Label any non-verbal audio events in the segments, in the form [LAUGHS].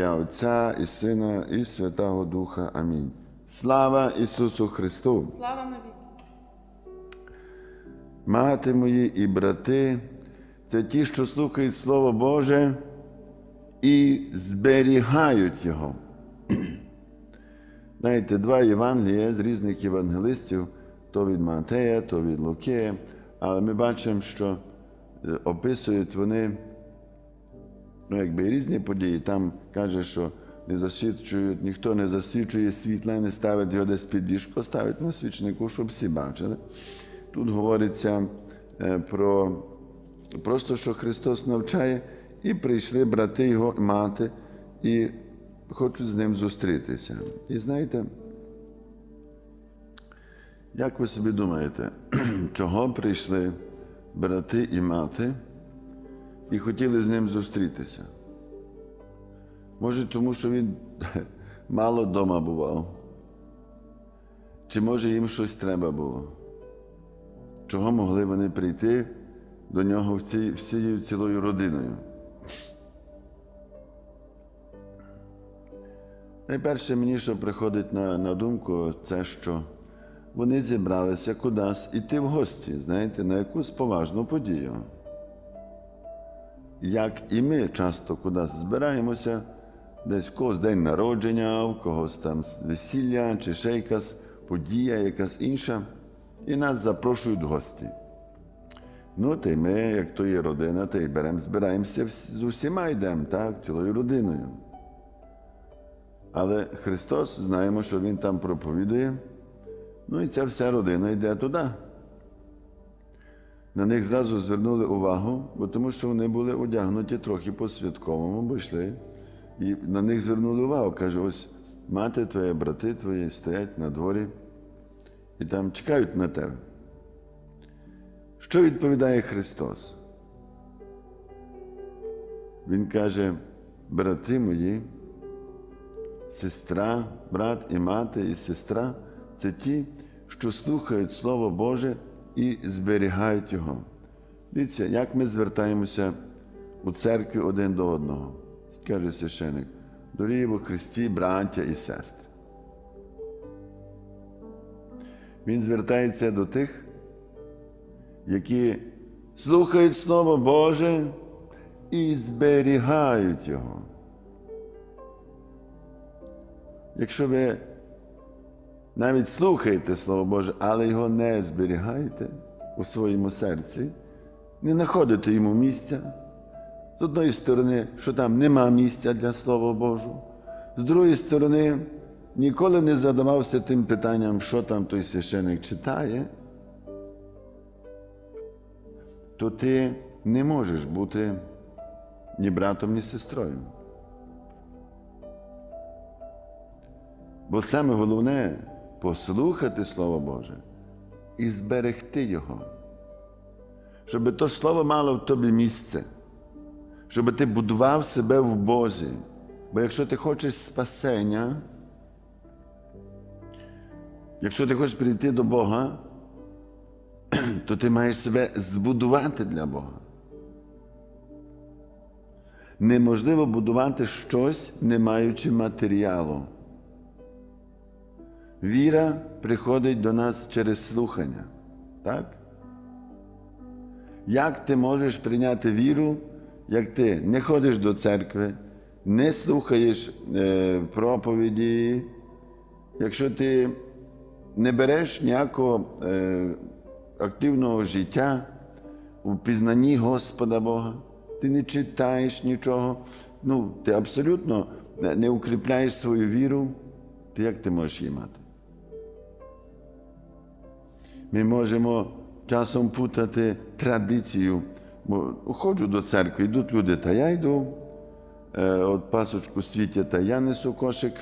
ім'я Отця і Сина, і Святого Духа. Амінь. Слава Ісусу Христу! Слава навіки. Мати мої і брати, це ті, що слухають Слово Боже і зберігають Його. [CLEARS THROAT] Знаєте, два Євангелія з різних євангелистів, то від Матея, то від Луки, але ми бачимо, що е, описують вони ну, якби різні події. Там каже, що не засвідчують, ніхто не засвідчує світла, не ставить його десь під ліжко, ставить на свічнику, щоб всі бачили. Тут говориться е, про просто, що Христос навчає, і прийшли брати його мати, і хочуть з ним зустрітися. І знаєте, як ви собі думаєте, [CLEARS THROAT] чого прийшли брати і мати і хотіли з ним зустрітися? Може, тому що він [LAUGHS] мало вдома бував? Чи може їм щось треба було? Чого могли вони прийти до нього всією цілою родиною? Найперше мені, що приходить на, на думку, це що вони зібралися кудись іти в гості, знаєте, на якусь поважну подію. Як і ми часто кудись збираємося, десь в когось день народження, в когось там весілля чи ще якась подія, якась інша, і нас запрошують гості. Ну, та й ми, як то є родина, та й беремо, збираємося з усіма йдемо, так, цілою родиною. Але Христос, знаємо, що Він там проповідує, ну і ця вся родина йде туди. На них зразу звернули увагу, бо тому що вони були одягнуті трохи по-святковому, бо йшли. І на них звернули увагу. Каже, ось мати твоя, брати твої стоять на дворі і там чекають на тебе. Що відповідає Христос? Він каже, брати мої, сестра, брат і мати, і сестра це ті, що слухають Слово Боже і зберігають Його. Дивіться, як ми звертаємося у церкві один до одного, каже священик, дорогі во Христі, браття і сестри. Він звертається до тих, які слухають Слово Боже і зберігають Його. Якщо ви навіть слухаєте Слово Боже, але його не зберігаєте у своєму серці, не знаходите йому місця. З одної сторони, що там нема місця для Слова Божого, з другої сторони, ніколи не задавався тим питанням, що там той священик читає, то ти не можеш бути ні братом, ні сестрою. Бо саме головне послухати Слово Боже і зберегти Його, щоб то Слово мало в тобі місце, щоб ти будував себе в Бозі. Бо якщо ти хочеш спасення, якщо ти хочеш прийти до Бога, [CLEARS THROAT] то ти маєш себе збудувати для Бога. Неможливо будувати щось, не маючи матеріалу. Віра приходить до нас через слухання. Так? Як ти можеш прийняти віру, як ти не ходиш до церкви, не слухаєш е, проповіді, якщо ти не береш ніякого е, активного життя у пізнанні Господа Бога, ти не читаєш нічого, ну, ти абсолютно не укріпляєш свою віру, то як ти можеш її мати? Ми можемо часом путати традицію. Бо ходжу до церкви, йдуть люди, та я йду, е, от пасочку світять, та я несу кошик,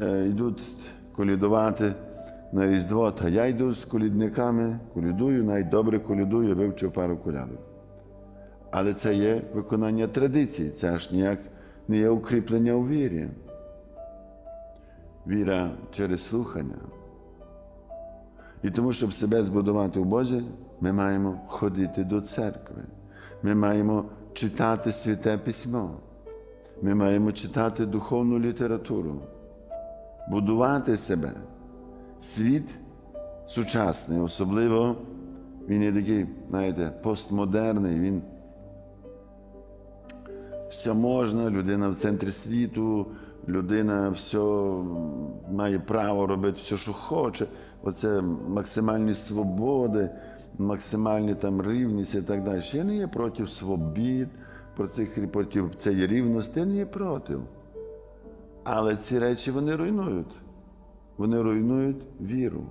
е, йдуть колідувати на Різдво, та я йду з колідниками, колідую, навіть добре колідую, вивчив пару колядок. Але це є виконання традицій, це аж ніяк не є укріплення у вірі. Віра через слухання. І тому, щоб себе збудувати в Бозі, ми маємо ходити до церкви. Ми маємо читати святе письмо. Ми маємо читати духовну літературу, будувати себе. Світ сучасний, особливо він є такий, знаєте, постмодерний, він все можна, людина в центрі світу, людина все має право робити все, що хоче. Оце максимальні свободи, максимальні там рівність і так далі. Я не є проти свобід, про цих проти цієї рівності, я не є проти. Але ці речі вони руйнують. Вони руйнують віру.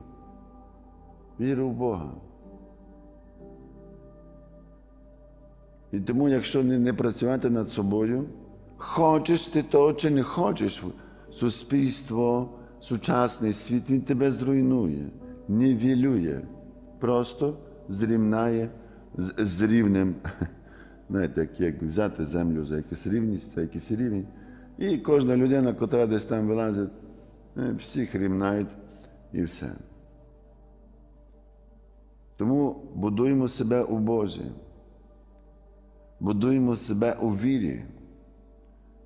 Віру в Бога. І тому, якщо не працювати над собою, хочеш ти того чи не хочеш, суспільство, сучасний світ, він тебе зруйнує, нівелює, просто зрівнає з, з рівнем. [LAUGHS] Знаєте, як, якби взяти землю за якусь рівність, за якийсь рівень. І кожна людина, котра десь там вилазить, е, всіх рівнають і все. Тому будуємо себе у Божі будуємо себе у вірі,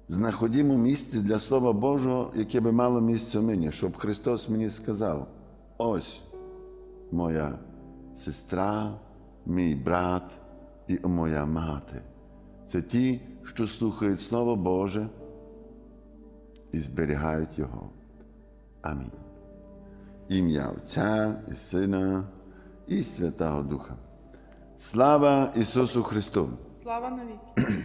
знаходімо місце для Слова Божого, яке би мало місце у мені, щоб Христос мені сказав: ось моя сестра, мій брат і моя мати. Це ті, що слухають Слово Боже і зберігають Його. Амінь. Ім'я Отця і Сина і Святого Духа. Слава Ісусу Христу! Слава навіки.